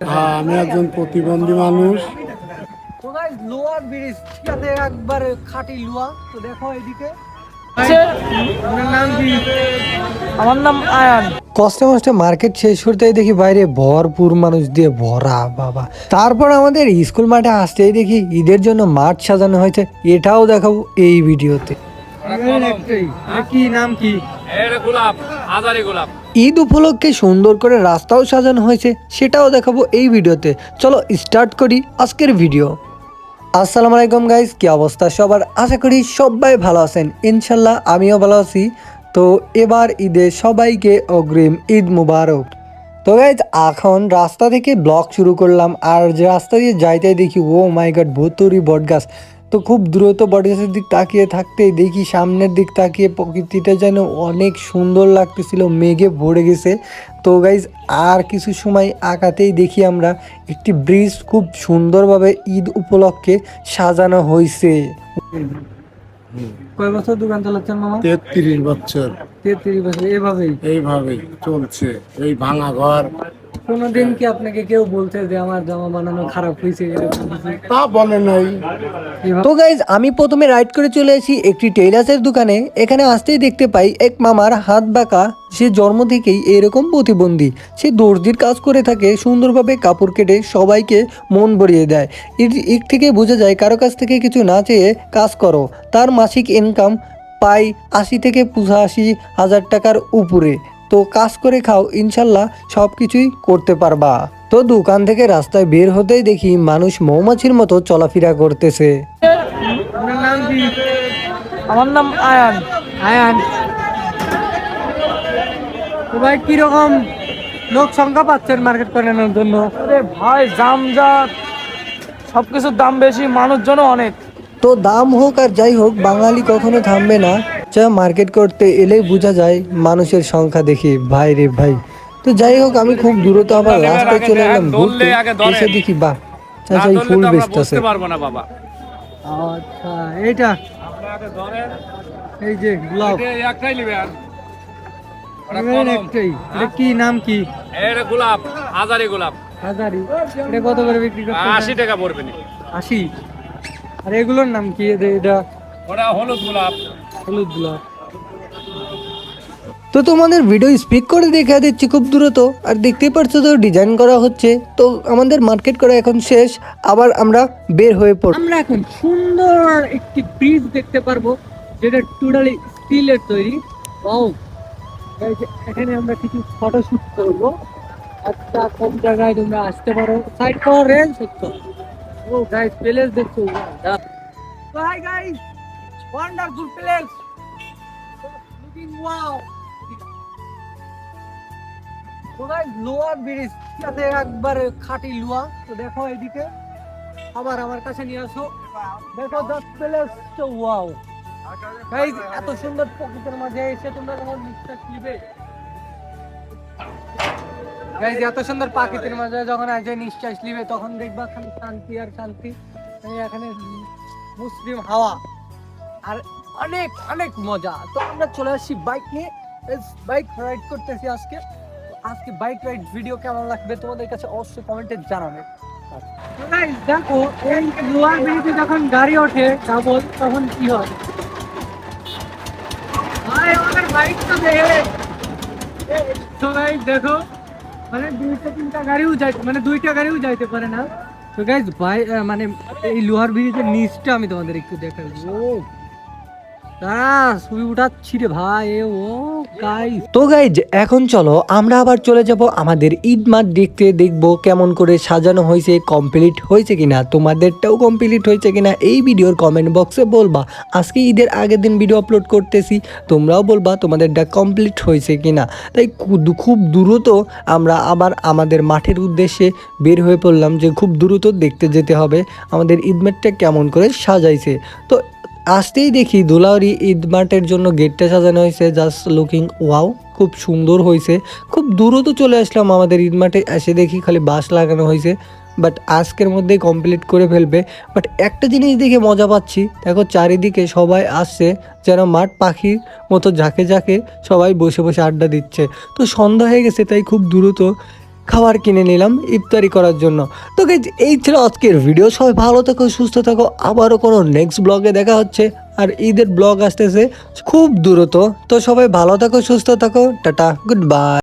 হ্যাঁ আমি একজন প্রতিবন্ধী মানুষ। লোয়ার ব্রিজ যাতে একবারে খাঁটি লোয়া তো দেখো এদিকে। আমার নাম আয়ান। কষ্টে মষ্টে মার্কেট শেষ করতেই দেখি বাইরে ভরপুর মানুষ দিয়ে ভরা বাবা। তারপর আমাদের স্কুল মাঠে আসতেই দেখি ঈদের জন্য মাঠ সাজানো হয়েছে এটাও দেখাবো এই ভিডিওতে। কি নাম কি? গোলাপ হাজারি গোলাপ। ঈদ উপলক্ষে সুন্দর করে রাস্তাও সাজানো হয়েছে সেটাও দেখাবো এই ভিডিওতে। চলো স্টার্ট করি আজকের ভিডিও। আসসালামু আলাইকুম গাইস কি অবস্থা সবার? আশা করি সবাই ভালো আছেন। ইনশাল্লাহ আমিও ভালো আছি। তো এবার ঈদে সবাইকে অগ্রিম ঈদ মুবারক। তো গাইজ এখন রাস্তা থেকে ব্লক শুরু করলাম আর যে রাস্তা দিয়ে যাইতে দেখি ও মাই গড ভুতুরি বটগাছ। তো খুব দ্রুত বটগাছের দিক তাকিয়ে থাকতেই দেখি সামনের দিক তাকিয়ে প্রকৃতিটা যেন অনেক সুন্দর লাগতেছিল মেঘে ভরে গেছে। তো গাইজ আর কিছু সময় আঁকাতেই দেখি আমরা একটি ব্রিজ খুব সুন্দরভাবে ঈদ উপলক্ষে সাজানো হয়েছে কয় বছর দোকান চালাচ্ছেন মামা? তেত্রিশ বছর। তেত্রিশ বছর এভাবেই? এইভাবেই চলছে এই ভাঙা ঘর। কোনোদিন কি আপনাকে কেউ বলছে যে আমার জামা বানানো খারাপ হয়েছে তা বলে নাই। তো গাইজ আমি প্রথমে রাইড করে চলে এসেছি একটি টেইলার্সের দোকানে। এখানে আসতেই দেখতে পাই এক মামার হাত বাঁকা। সে জন্ম থেকেই এরকম প্রতিবন্ধী। সে দর্জির কাজ করে থাকে সুন্দরভাবে কাপড় কেটে সবাইকে মন ভরিয়ে দেয়। এর এর থেকে বোঝা যায় কারও কাছ থেকে কিছু না চেয়ে কাজ করো। তার মাসিক ইনকাম পাই আশি থেকে পঁচাশি হাজার টাকার উপরে। তো কাজ করে খাও ইনশাল্লাহ সব কিছুই করতে পারবা। তো দোকান থেকে রাস্তায় বের হতেই দেখি মানুষ মৌমাছির মতো চলাফেরা করতেছে। আমার নাম আয়ান। আয়ান। ভাই কীরকম লোক সংখ্যা পাচ্ছেন মার্কেট করানোর জন্য? আরে ভাই জামজাট সবকিছুর দাম বেশি মানুষজনও অনেক। তো দাম হোক আর যাই হোক বাঙালি কখনো থামবে না। যা মার্কেট করতে এলেই বোঝা যায় মানুষের সংখ্যা দেখি। ভাই রে ভাই। তো যাই হোক আমি খুব দূরত্ব আবার রাস্তায় চলে এলাম ঘুরতে। এসে দেখি বাহ না চাচাই ধরলে ফুল বেচতেছে আচ্ছা এইটা। এই যে গোলাপ একটাই নেবেন একটাই। এটা কি নাম কি? এটা গোলাপ হাজারি গোলাপ। হাজারি। এটা কত করে বিক্রি করতে টাকা পড়বে নি। আশি? আর এগুলোর নাম কি? এটা ওটা হলুদ গোলাপ। হলুদ গোলাপ। তো তোমাদের ভিডিও স্পিক করে দেখা দিচ্ছি খুব দ্রুত। আর দেখতেই পাচ্ছ তো ডিজাইন করা হচ্ছে। তো আমাদের মার্কেট করা এখন শেষ। আবার আমরা বের হয়ে পড়ব। আমরা এখন সুন্দর একটি ব্রিজ দেখতে পারব যেটা টোটালি স্টিলের তৈরি। ও এখানে আমরা কিছু ফটোশুট করব। একটা কম জায়গায় তোমরা আসতে পারো। সাইড পাওয়ার রেঞ্জ হচ্ছে ও গাইস প্লেস দেখছ। Hi guys wonderful place looking wow তো গাইস লোয়ার ব্রিজ যাতে একবারে খাঁটি লোয়া। তো দেখো এদিকে আবার আমার কাছে নিয়ে আসো। দেখো জাস্ট প্লেস তো ওয়াও গাইস এত সুন্দর প্রকৃতির মাঝে এসে তোমরা যখন নিঃশ্বাস নিবে? গাইস এত সুন্দর প্রাকৃতির মাঝে যখন আজকে নিঃশ্বাস নিবে, তখন দেখবা খালি শান্তি আর শান্তি। এখানে মুসলিম হাওয়া। আর অনেক অনেক মজা। তো আমরা চলে আসছি বাইক নিয়ে। বাইক রাইড করতেছি আজকে। আজকে বাইক রাইড ভিডিও কেমন লাগবে তোমাদের কাছে অবশ্যই কমেন্টে জানাবে। দেখো এই লোয়ার ব্রিজে যখন গাড়ি ওঠে ডাবল তখন কি হয়? ভাই আমাদের বাইক তো দেখে তো guys, দেখো মানে দুইটা তিনটা গাড়িও যাই মানে দুইটা গাড়িও যাইতে পারে না। তো গাইজ ভাই মানে এই লোহার ব্রিজের নিচটা আমি তোমাদের একটু দেখাবো তো গাইজ এখন চলো, আমরা আবার চলে যাব আমাদের ঈদ মাঠ দেখতে, দেখব কেমন করে সাজানো হয়েছে কমপ্লিট হয়েছে কিনা, তোমাদেরটাও কমপ্লিট হয়েছে কিনা, এই ভিডিওর কমেন্ট বক্সে বলবা, আজকে ঈদের আগের দিন ভিডিও আপলোড করতেছি, তোমরাও বলবা তোমাদেরটা কমপ্লিট হয়েছে কিনা। তাই খুব দ্রুত আমরা আবার আমাদের মাঠের উদ্দেশ্যে বের হয়ে পড়লাম যে খুব দ্রুত দেখতে যেতে হবে, আমাদের ঈদ মাঠটা কেমন করে সাজাইছে। তো আসতেই দেখি দুলাউরি ঈদ মাঠের জন্য গেটটা সাজানো হয়েছে জাস্ট লুকিং ওয়াও খুব সুন্দর হয়েছে। খুব দ্রুত চলে আসলাম আমাদের ঈদ মাঠে, এসে দেখি খালি বাস লাগানো হয়েছে বাট আজকের মধ্যেই কমপ্লিট করে ফেলবে। বাট একটা জিনিস দেখে মজা পাচ্ছি, দেখো চারিদিকে সবাই আসছে, যেন মাঠ পাখির মতো ঝাঁকে ঝাঁকে সবাই বসে বসে আড্ডা দিচ্ছে। তো সন্ধ্যা হয়ে গেছে, তাই খুব দ্রুত খাবার কিনে নিলাম ইফতারি করার জন্য। তো এই ছিল আজকের ভিডিও সবাই ভালো থাকো, সুস্থ থাকো। আবারও কোনো নেক্সট ব্লগে দেখা হচ্ছে। আর ঈদের ব্লগ আসতেছে খুব দ্রুত। তো সবাই ভালো থাকো, সুস্থ থাকো। Tata good bye